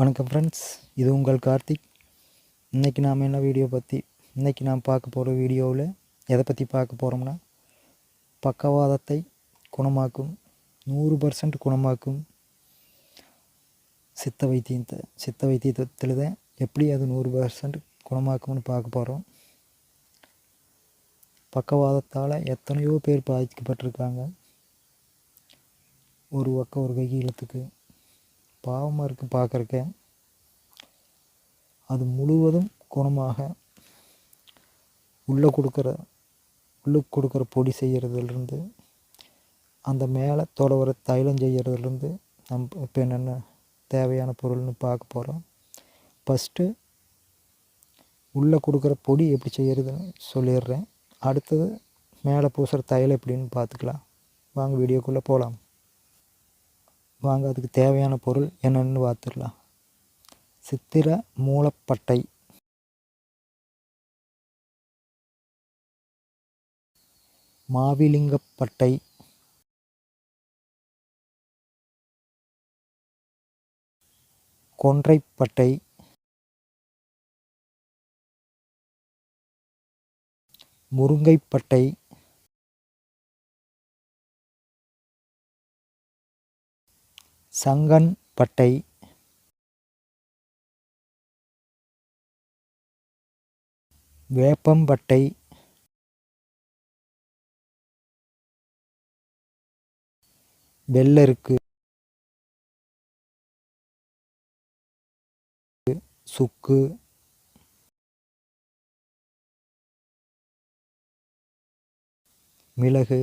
வணக்கம் ஃப்ரெண்ட்ஸ் இது உங்கள் கார்த்திக். இன்றைக்கி நாம் என்ன வீடியோ பற்றி இன்றைக்கி நாம் பார்க்க போகிற வீடியோவில் எதை பற்றி பார்க்க போகிறோம்னா பக்கவாதத்தை குணமாக்கும் நூறு பர்சன்ட் குணமாக்கும் சித்த வைத்தியத்தை சித்த வைத்தியத்தில் தான் எப்படி அது நூறு பர்சன்ட் குணமாக்கும்னு பார்க்க போகிறோம் பக்கவாதத்தால் எத்தனையோ பேர் பாதிக்கப்பட்டிருக்காங்க. ஒரு பக்கம் ஒரு கை இழுத்துக்கு பாவமாக இருக்குது பார்க்குறக்க. அது முழுவதும் குணமாக உள்ளே கொடுக்குற உள்ளுக்கு கொடுக்குற பொடி செய்கிறதுலேருந்து அந்த மேலே தொடவர தைலம் செய்கிறதுலேருந்து நம் இப்போ என்னென்ன தேவையான பொருள்னு பார்க்க போகிறோம் ஃபஸ்ட்டு உள்ளே கொடுக்குற பொடி எப்படி செய்கிறதுன்னு சொல்லிடுறேன். அடுத்தது மேலே பூசுகிற தைலம் எப்படின்னு பார்த்துக்கலாம். வாங்க வீடியோக்குள்ளே போகலாம். வாங்க அதுக்கு தேவையான பொருள் என்னென்னு பார்த்துடலாம். சித்திர மூலப்பட்டை. மாவிலிங்கப்பட்டை கொன்றைப்பட்டை முருங்கைப்பட்டை சங்கன் பட்டை. வேப்பம்பட்டை வெள்ளருக்கு. சுக்கு. மிளகு.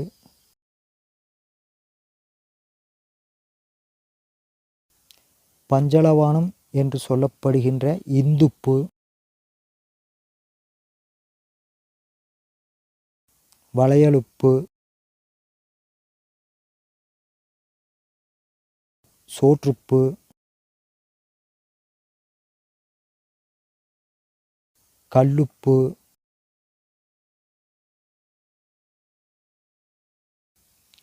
பஞ்சலவானம் என்று சொல்லப்படுகின்ற இந்துப்பு. வளையலுப்பு. சோற்றுப்பு. கல்லுப்பு.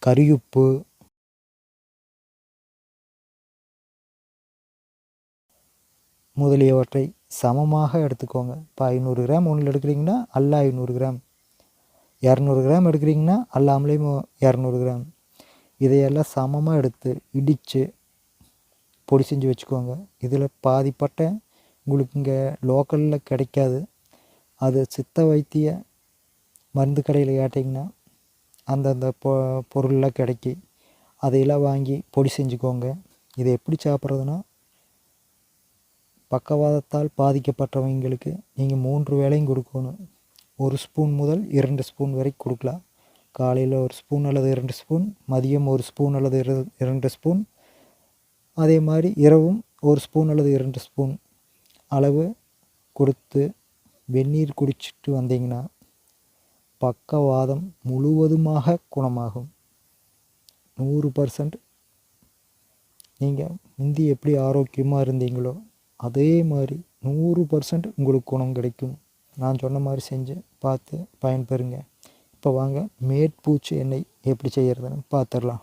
கரியுப்பு. முதலியவற்றை சமமாக எடுத்துக்கோங்க. இப்போ ஐநூறு கிராம் ஒன்றில் எடுக்கிறீங்கன்னா அல்ல ஐநூறு கிராம். இரநூறு கிராம் எடுக்கிறீங்கன்னா அல்லாமலேயும் இரநூறு கிராம். இதையெல்லாம் சமமாக எடுத்து இடித்து பொடி செஞ்சு வச்சுக்கோங்க. இதில் பாதிப்பட்ட உங்களுக்கு இங்கே லோக்கலில் கிடைக்காது. அது சித்த வைத்திய மருந்து கடையில் கேட்டிங்கன்னா அந்தந்த பொ பொருள்லாம் கிடைக்கி. அதையெல்லாம் வாங்கி பொடி செஞ்சுக்கோங்க. இதை எப்படி சாப்பிட்றதுனா பக்கவாதத்தால் பாதிக்கப்பட்டவங்களுக்கு நீங்கள் மூன்று வேளையும் கொடுக்கணும். ஒரு ஸ்பூன் முதல் இரண்டு ஸ்பூன் வரை கொடுக்கலாம். காலையில் ஒரு ஸ்பூன் அல்லது இரண்டு ஸ்பூன் மதியம் ஒரு ஸ்பூன் அல்லது இரண்டு ஸ்பூன். அதே மாதிரி இரவும் ஒரு ஸ்பூன் அல்லது இரண்டு ஸ்பூன். அளவு கொடுத்து வெந்நீர் குடிச்சிட்டு வந்தீங்கன்னா பக்கவாதம் முழுவதுமாக குணமாகும். நூறு பர்சன்ட் நீங்கள் முந்தி எப்படி ஆரோக்கியமாக இருந்தீங்களோ அதே மாதிரி நூறு பர்சன்ட் உங்களுக்கு குணம் கிடைக்கும். நான் சொன்ன மாதிரி செஞ்சு பார்த்து பயன்பெறுங்க. இப்போ வாங்க மேற்பூச்சி எண்ணெய் எப்படி செய்கிறதுன்னு பார்த்துடலாம்.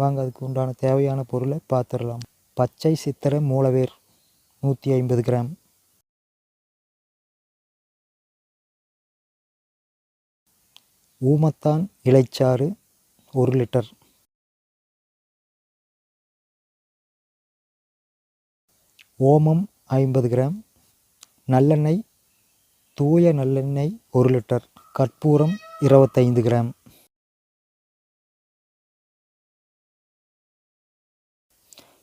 வாங்க அதுக்கு உண்டான தேவையான பொருளை பார்த்துடலாம். பச்சை சித்திரை மூலவேர் நூற்றி ஐம்பது கிராம். ஊமத்தான் இலைச்சாறு ஒரு லிட்டர். ஓமம் ஐம்பது கிராம். நல்லெண்ணெய் தூய நல்லெண்ணெய் ஒரு லிட்டர். கற்பூரம் இருபத்தைந்து கிராம்.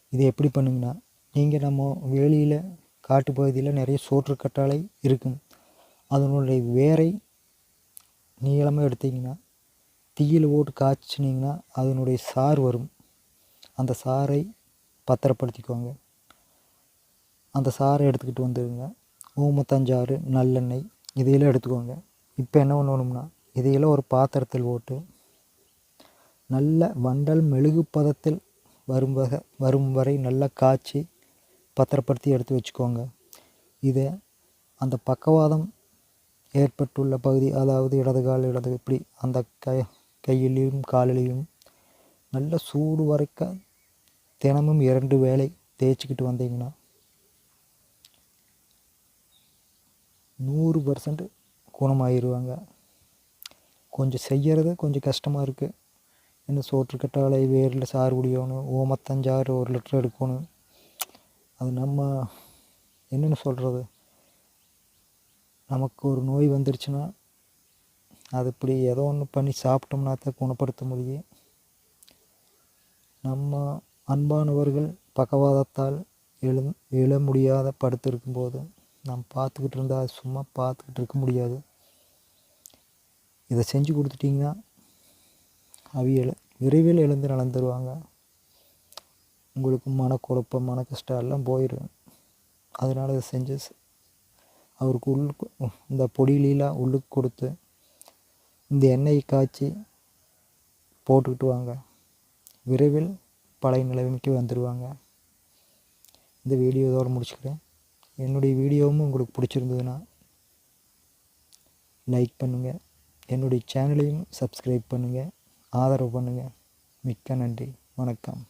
இது எப்படி பண்ணுங்கன்னா நீங்கள் நம்ம வேலியில் காட்டு பகுதியில் நிறைய சோற்று இருக்கும். அதனுடைய வேரை நீளமாக எடுத்திங்கன்னா தீயில் போட்டு காய்ச்சினிங்கன்னா அதனுடைய சாறு வரும். அந்த சாறை பத்திரப்படுத்திக்கோங்க. அந்த சாறை எடுத்துக்கிட்டு வந்துடுங்க. ஊமத்தஞ்சாறு நல்லெண்ணெய் இதையெல்லாம் எடுத்துக்கோங்க. இப்போ என்ன பண்ணணும்னா இதையெல்லாம் ஒரு பாத்திரத்தில் போட்டு நல்ல வண்டல் மெழுகு பதத்தில் வரும் வகை வரும் வரை நல்லா காய்ச்சி பத்திரப்படுத்தி எடுத்து வச்சுக்கோங்க. இதை அந்த பக்கவாதம் ஏற்பட்டுள்ள பகுதி அதாவது இடது கால் இடது இப்படி அந்த கை கையிலையும் காலிலையும் நல்ல சூடு வரைக்க தினமும் இரண்டு வேளை தேய்ச்சிக்கிட்டு வந்தீங்கன்னா நூறு பர்சன்ட் குணமாயிருவாங்க. கொஞ்சம் செய்கிறது கொஞ்சம் கஷ்டமாக இருக்குது இந்த சோற்றுக்கட்டாலை வேரில் சாறு குடிக்கணும் ஓமத்தஞ்சாறு ஒரு லிட்டர் எடுக்கணும். அது நம்ம என்னென்னு சொல்கிறது நமக்கு ஒரு நோய் வந்துருச்சுன்னா அது இப்படி ஏதோ ஒன்று பண்ணி சாப்பிட்டோம்னா தான் குணப்படுத்த முடியும். நம்ம அன்பானவர்கள் பக்கவாதத்தால் எழு எழ முடியாத படுத்திருக்கும்போது நாம் பார்த்துக்கிட்டு இருந்தால் சும்மா பார்த்துக்கிட்டு இருக்க முடியாது. இதை செஞ்சு கொடுத்துட்டிங்கன்னா அவியல் விரைவில் எழுந்து நடந்துருவாங்க உங்களுக்கு மனக்குழப்பம் மன கஷ்டம் எல்லாம் போயிடும். அதனால் இதை செஞ்சு அவருக்கு உள்ளுக்கு இந்த பொடியிலாம் உள்ளுக்கு கொடுத்து இந்த எண்ணெயை காய்ச்சி போட்டுக்கிட்டு வாங்க. விரைவில் பழைய நிலைமைக்கு வந்துடுவாங்க இந்த வீடியோ இதோடு முடிச்சுக்கிறேன். என்னுடைய வீடியோவும் உங்களுக்கு பிடிச்சிருந்ததுன்னா லைக் பண்ணுங்கள் என்னுடைய சேனலையும் சப்ஸ்கிரைப் பண்ணுங்கள் ஆதரவு பண்ணுங்கள் மிக்க நன்றி. வணக்கம்.